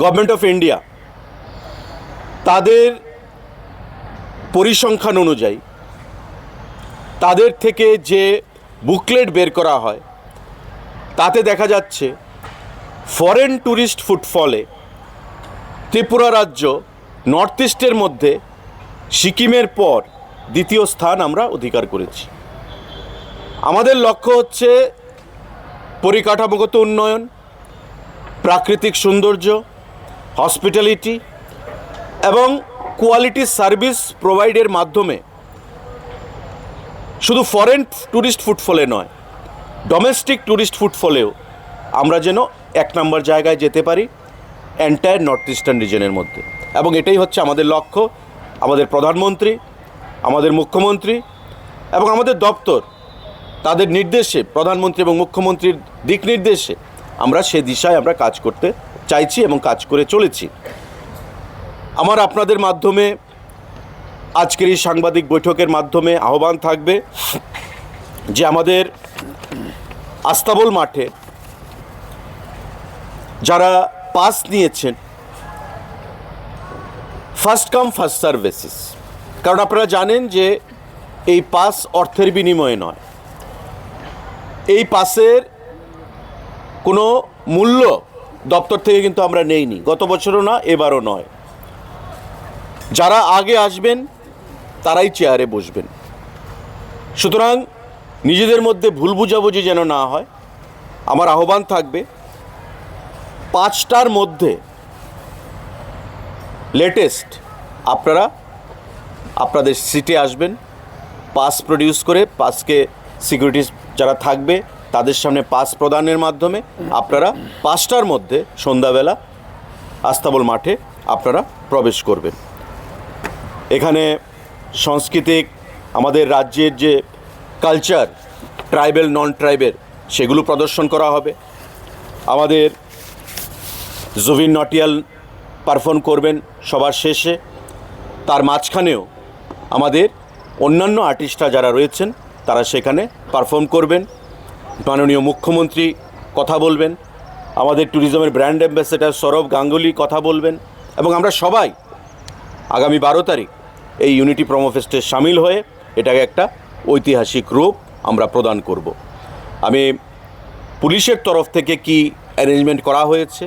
Government of India তাদের পরিসংখ্যান অনুযায়ী, তাদের থেকে যে বুকলেট বের করা হয়, তাতে দেখা যাচ্ছে ফরেন ট্যুরিস্ট ফুটফলে ত্রিপুরা রাজ্য নর্থ ইস্টের মধ্যে সিকিমের পর দ্বিতীয় স্থান আমরা অধিকার করেছি। আমাদের লক্ষ্য হচ্ছে পরিকাঠামোগত উন্নয়ন, প্রাকৃতিক সৌন্দর্য হসপিটালিটি এবং কোয়ালিটি সার্ভিস প্রোভাইডের মাধ্যমে শুধু ফরেন ট্যুরিস্ট ফুটফলে নয়, ডোমেস্টিক ট্যুরিস্ট ফুটফলেও আমরা যেন এক নম্বর জায়গায় যেতে পারি এন্টায়ার নর্থ ইস্টার্ন রিজনের মধ্যে। এবং এটাই হচ্ছে আমাদের লক্ষ্য, আমাদের প্রধানমন্ত্রী, আমাদের মুখ্যমন্ত্রী এবং আমাদের দপ্তর, তাদের নির্দেশে, প্রধানমন্ত্রী এবং মুখ্যমন্ত্রীর দিক নির্দেশে আমরা সে দিশায় আমরা কাজ করতে চাইছি এবং কাজ করে চলেছি। আমার আপনাদের মাধ্যমে, আজকের এই সাংবাদিক বৈঠকের মাধ্যমে আহ্বান থাকবে যে আমাদের আস্তাবল মাঠে যারা পাস নিয়েছেন ফার্স্ট কাম ফার্স্ট সার্ভিসেস কারণ আপনারা জানেন যে এই পাস অর্থের বিনিময়ে নয়। এই পাসের কোনো মূল্য দপ্তর থেকে কিন্তু আমরা নেইনি। গত বছরও না, এবারও নয়। যারা আগে আসবেন, তারাই চেয়ারে বসবেন। সুতরাং নিজেদের মধ্যে ভুল বুঝাবুঝি যেন না হয়, আমার আহ্বান থাকবে, পাঁচটার মধ্যে লেটেস্ট আপনারা আপনাদের সিটে আসবেন পাস প্রডিউস করে পাসকে সিকিউরিটি যারা থাকবে তাদের সামনে পাস প্রদানের মাধ্যমে আপনারা পাঁচটার মধ্যে সন্ধ্যাবেলা আস্তাবল মাঠে আপনারা প্রবেশ করবেন। এখানে সাংস্কৃতিক আমাদের রাজ্যের যে কালচার ট্রাইবেল নন ট্রাইবেল সেগুলো প্রদর্শন করা হবে। আমাদের জুবিন নটিয়াল পারফর্ম করবেন সবার শেষে। তার মাঝখানেও আমাদের অন্যান্য আর্টিস্টরা যারা রয়েছেন, তারা সেখানে পারফর্ম করবেন। মাননীয় মুখ্যমন্ত্রী কথা বলবেন, আমাদের ট্যুরিজমের ব্র্যান্ড অ্যাম্বাসেডার সৌরভ গাঙ্গুলি কথা বলবেন, এবং আমরা সবাই আগামী বারো তারিখ এই ইউনিটি প্রমোফেস্টে সামিল হয়ে এটাকে একটা ঐতিহাসিক রূপ আমরা প্রদান করব। আমি পুলিশের তরফ থেকে কি অ্যারেঞ্জমেন্ট করা হয়েছে?